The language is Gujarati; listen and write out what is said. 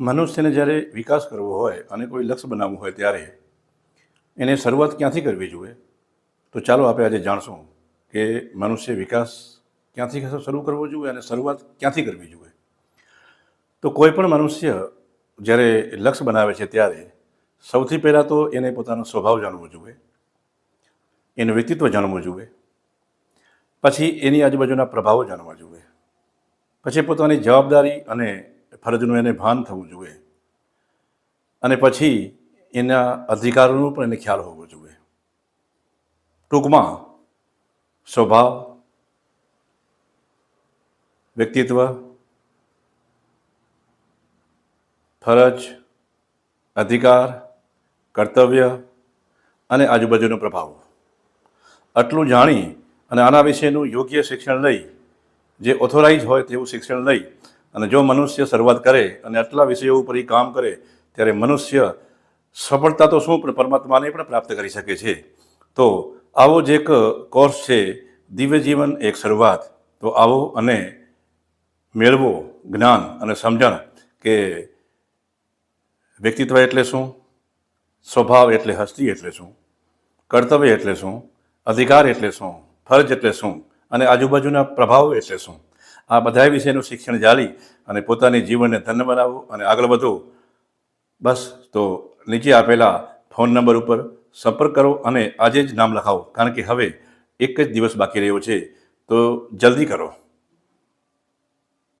મનુષ્યને જ્યારે વિકાસ કરવો હોય અને કોઈ લક્ષ્ય બનાવવું હોય ત્યારે એને શરૂઆત ક્યાંથી કરવી જોઈએ? તો ચાલો આપણે આજે જાણશું કે મનુષ્ય વિકાસ ક્યાંથી શરૂ કરવો જોઈએ અને શરૂઆત ક્યાંથી કરવી જોઈએ? તો કોઈ પણ મનુષ્ય જ્યારે લક્ષ્ય બનાવે છે ત્યારે સૌથી પહેલાં તો એને પોતાનો સ્વભાવ જાણવો જોઈએ, એનું વ્યક્તિત્વ જાણવું જોઈએ, પછી એની આજુબાજુના પ્રભાવો જાણવા જોઈએ, પછી પોતાની જવાબદારી અને ફરજનું એને ભાન થવું જોઈએ. અને પછી એના અધિકારોનું પણ એને ખ્યાલ હોવો જોઈએ. ટૂંકમાં સ્વભાવ, વ્યક્તિત્વ, ફરજ, અધિકાર, કર્તવ્ય અને આજુબાજુનો પ્રભાવ. આટલું જાણી અને આના વિશેનું યોગ્ય શિક્ષણ લઈ, જે ઓથોરાઇઝ હોય તેવું શિક્ષણ લઈ અને જો મનુષ્ય શરૂઆત કરે અને આટલા વિષયો ઉપર એ કામ કરે, ત્યારે મનુષ્ય સફળતા તો શું પણ પરમાત્માને પણ પ્રાપ્ત કરી શકે છે. તો આવો જ એક કોર્સ છે, દિવ્ય જીવન એક શરૂઆત. તો આવો અને મેળવો જ્ઞાન અને સમજણ કે વ્યક્તિત્વ એટલે શું, સ્વભાવ એટલે હસ્તી એટલે શું, કર્તવ્ય એટલે શું, અધિકાર એટલે શું, ફરજ એટલે શું, અને આજુબાજુના પ્રભાવ એટલે શું. આ બધા વિષયનું શિક્ષણ જાળી અને પોતાની જીવનને ધન્ય બનાવો અને આગળ વધો. બસ, તો નીચે આપેલા ફોન નંબર ઉપર સંપર્ક કરો અને આજે જ નામ લખાવો. કારણ કે હવે એક જ દિવસ બાકી રહ્યો છે. તો જલ્દી કરો.